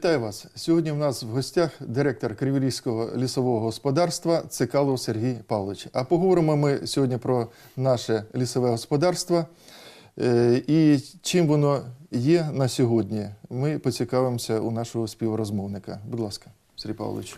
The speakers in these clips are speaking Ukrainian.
Вітаю вас. Сьогодні в нас в гостях директор Криворізького лісового господарства Цикалов Сергій Павлович. А поговоримо ми сьогодні про наше лісове господарство е, і чим воно є на сьогодні. Ми поцікавимося у нашого співрозмовника. Будь ласка, Сергій Павлович.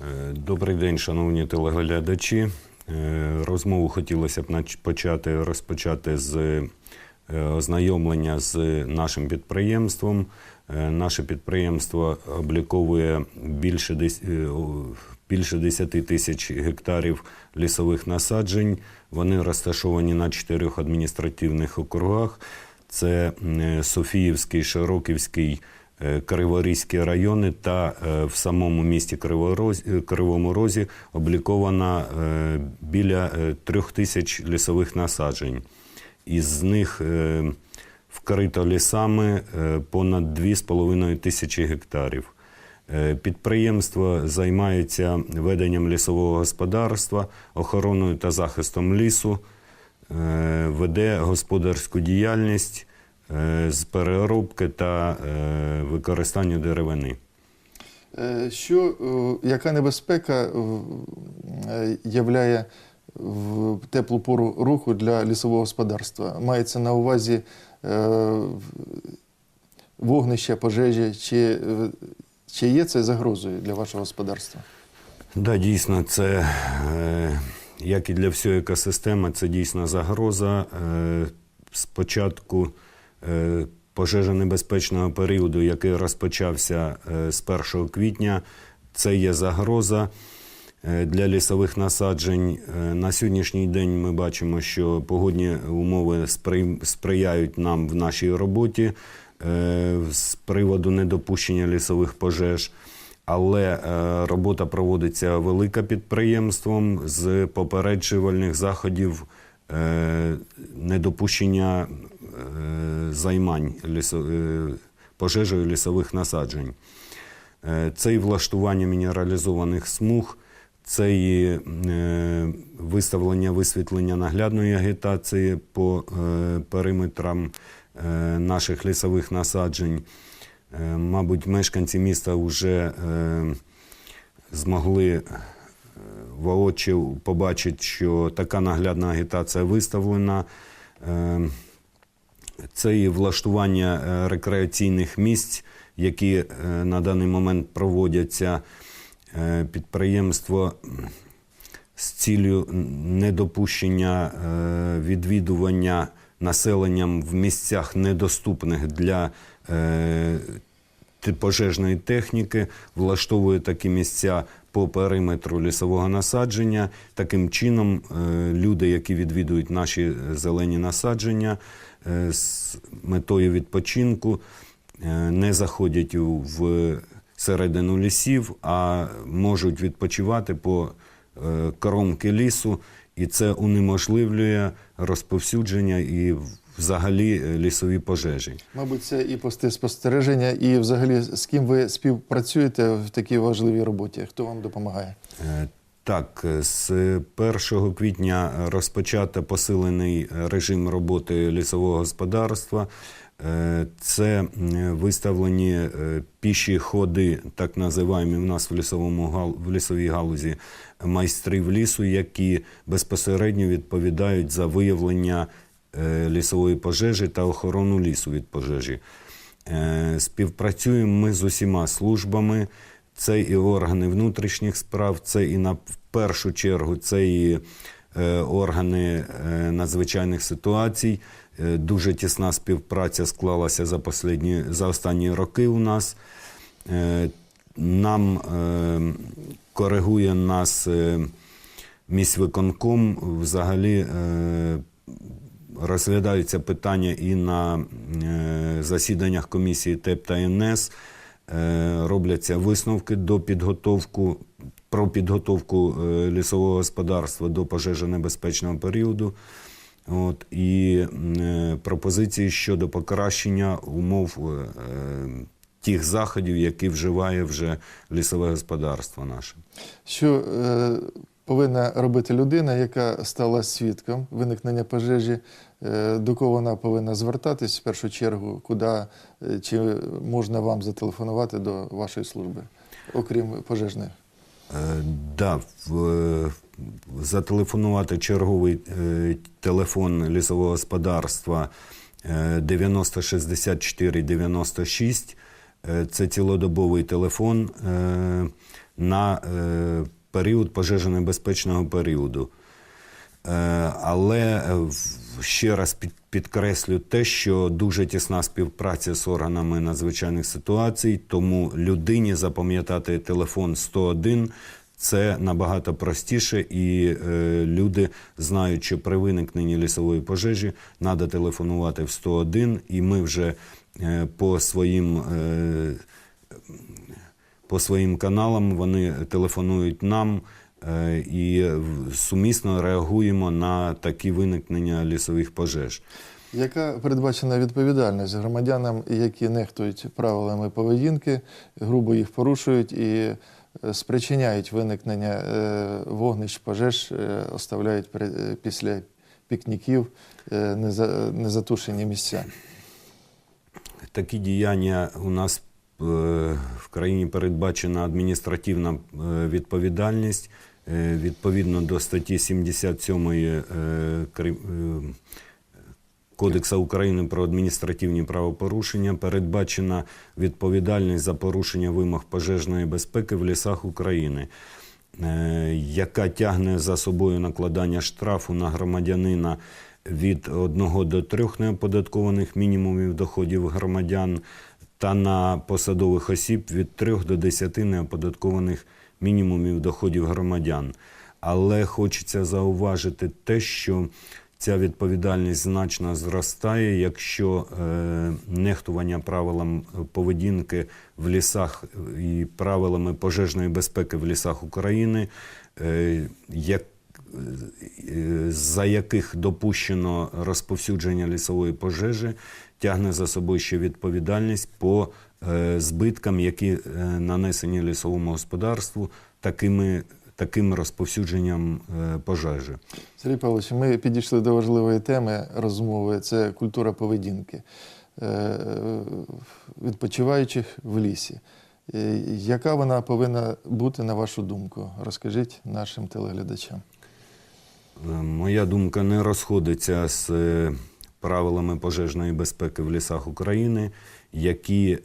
Е, Добрий день, шановні телеглядачі. Е, Розмову хотілося б почати розпочати з ознайомлення з нашим підприємством. Е, Наше підприємство обліковує більше дес- е, більше 10 тисяч гектарів лісових насаджень. Вони розташовані на чотирьох адміністративних округах. Це е, Софіївський, Широківський, Криворізькі райони та в самому місті Кривому Розі обліковано е, біля трьох тисяч лісових насаджень. Із них вкрито лісами е, понад 2,5 тисячі гектарів. Е, Підприємство займається веденням лісового господарства, охороною та захистом лісу, е, веде господарську діяльність з переробки та використання деревини. Що, яка небезпека являє в теплу пору руху для лісового господарства? Мається на увазі вогнища, пожежі, чи, е, чи є це загрозою для вашого господарства? Да, дійсно, це е, як і для всієї екосистеми, це дійсно загроза. Е, спочатку е, пожежонебезпечного періоду, який розпочався е, з 1 квітня, це є загроза. Е, Для лісових насаджень Е, на сьогоднішній день ми бачимо, що погодні умови сприяють нам в нашій роботі е, з приводу недопущення лісових пожеж. Але робота проводиться велика підприємством з попереджувальних заходів недопущення займань пожежею лісових насаджень. Це і влаштування мінералізованих смуг, це і е, виставлення висвітлення наглядної агітації по е, периметрам е, наших лісових насаджень. Мабуть, мешканці міста вже змогли воочию побачити, що така наглядна агітація виставлена. Це і влаштування рекреаційних місць, які на даний момент проводяться. Е, Підприємство з ціллю недопущення е, відвідування населенням в місцях недоступних для е, пожежної техніки, влаштовує такі місця по периметру лісового насадження. Таким чином, люди, які відвідують наші зелені насадження з метою відпочинку, не заходять в середину лісів, а можуть відпочивати по е, коромки лісу, і це унеможливлює розповсюдження і взагалі е, лісові пожежі. Мабуть, це і пости спостереження, і взагалі з ким ви співпрацюєте в такій важливій роботі? Хто вам допомагає? Е, Так, з 1 квітня розпочато посилений режим роботи лісового господарства. Е, Це виставлені е, піші ходи, так називаємо в нас в лісовому в лісовій галузі майстрів лісу, які безпосередньо відповідають за виявлення е, лісової пожежі та охорону лісу від пожежі. Співпрацюємо ми з усіма службами. Це і органи внутрішніх справ, це і на в першу чергу це і е, органи е, надзвичайних ситуацій. Е, дуже тісна співпраця склалася за, последні, за останні роки у нас. Е, нам е, коригує нас е, міськвиконком. Взагалі розглядаються питання і на засіданнях комісії ТЕП та НС. Робляться висновки до підготовку про підготовку лісового господарства до пожежонебезпечного періоду. От, і е, пропозиції щодо покращення умов е, тих заходів, які вживає вже лісове господарство наше. Що е, повинна робити людина, яка стала свідком виникнення пожежі? Е, До кого вона повинна звертатись в першу чергу? Куди е, чи можна вам зателефонувати до вашої служби, окрім пожежної? Е, Да, в, е, зателефонувати черговий е, телефон лісового господарства е, 90 64 96. Е, Це цілодобовий телефон е, на е, період пожежонебезпечного періоду. Е, Але е, ще раз підкреслю те, що дуже тісна співпраця з органами надзвичайних ситуацій, тому людині запам'ятати телефон 101 це набагато простіше, і е, люди знають, що при виникненні лісової пожежі треба телефонувати в 101, і ми вже е, по своїм. Е, по своїм каналам вони телефонують нам е, і сумісно реагуємо на такі виникнення лісових пожеж. Яка передбачена відповідальність громадянам, які нехтують правилами поведінки, грубо їх порушують і спричиняють виникнення е, вогнищ пожеж, е, оставляють е, після пікніків е, незатушені місця? Такі діяння у нас е, в країні передбачена адміністративна е, відповідальність. Е, Відповідно до статті 77 е, Кри- е, Кодексу України про адміністративні правопорушення передбачена відповідальність за порушення вимог пожежної безпеки в лісах України, е, яка тягне за собою накладання штрафу на громадянина від 1 до 3 неоподаткованих мінімумів доходів громадян та на посадових осіб від 3 до 10 неоподаткованих мінімумів доходів громадян. Але хочеться зауважити те, що ця відповідальність значно зростає, якщо е, нехтування правилам поведінки в лісах і правилами пожежної безпеки в лісах України, е, як, е, за яких допущено розповсюдження лісової пожежі, тягне за собою ще відповідальність по е, збиткам, які е, нанесені лісовому господарству такими, таким розповсюдженням е, пожежі. Сергій Павлович, ми підійшли до важливої теми розмови це культура поведінки е, відпочиваючих в лісі. Е, Яка вона повинна бути, на вашу думку? Розкажіть нашим телеглядачам. Моя думка не розходиться з правилами пожежної безпеки в лісах України, які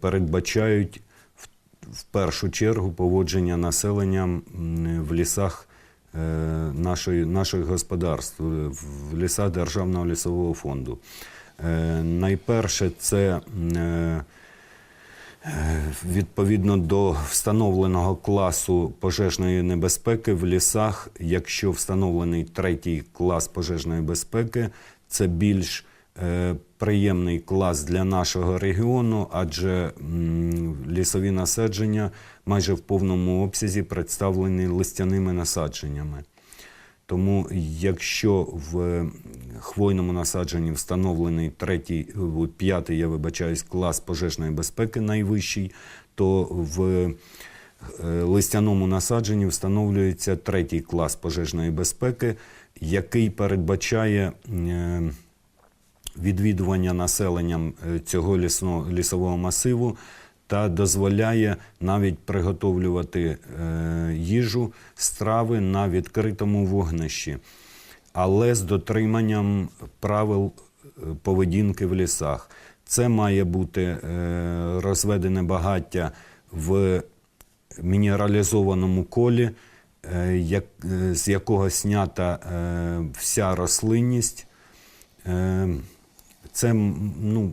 передбачають в, першу чергу поводження населенням в лісах е, нашої, наших господарств, е, в лісах Державного лісового фонду. Е, Найперше, це Відповідно до встановленого класу пожежної небезпеки в лісах, якщо встановлений третій клас пожежної безпеки, це більш приємний клас для нашого регіону, адже лісові насадження майже в повному обсязі представлені листяними насадженнями. Тому якщо в хвойному насадженні встановлений третій, п'ятий, я вибачаюсь, клас пожежної безпеки найвищий, то в е, листяному насадженні встановлюється третій клас пожежної безпеки, який передбачає е, відвідування населенням е, цього лісно, лісового масиву та дозволяє навіть приготовлювати е, їжу, страви на відкритому вогнищі, але з дотриманням правил е, поведінки в лісах. Це має бути е, розведене багаття в мінералізованому колі, е, як, е, з якого знята е, вся рослинність. Е, Це ну,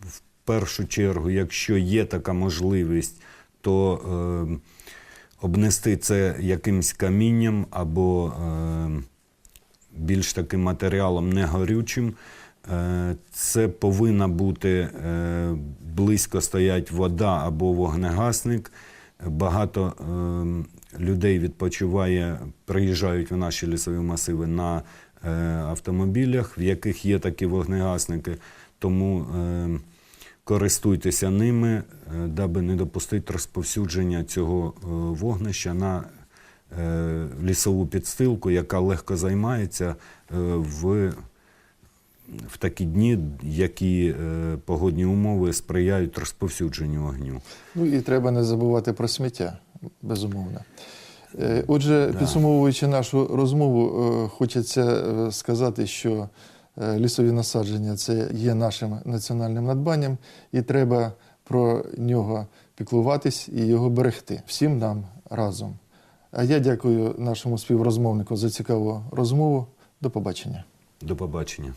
в першу чергу, якщо є така можливість, то е, обнести це якимсь камінням або е, більш таким матеріалом негорючим. Е, Це повинна бути е, близько стоять вода або вогнегасник. Багато е, людей відпочиває, приїжджають в наші лісові масиви на автомобілях, в яких є такі вогнегасники. Тому е, користуйтеся ними, е, даби не допустити розповсюдження цього е, вогнища на е, лісову підстилку, яка легко займається е, в, в такі дні, які е, погодні умови сприяють розповсюдженню огню. Ну і треба не забувати про сміття, безумовно. Е, Отже, підсумовуючи нашу розмову, е, хочеться е, сказати, що лісові насадження це є нашим національним надбанням, і треба про нього піклуватись і його берегти всім нам разом. А я дякую нашому співрозмовнику за цікаву розмову. До побачення. До побачення.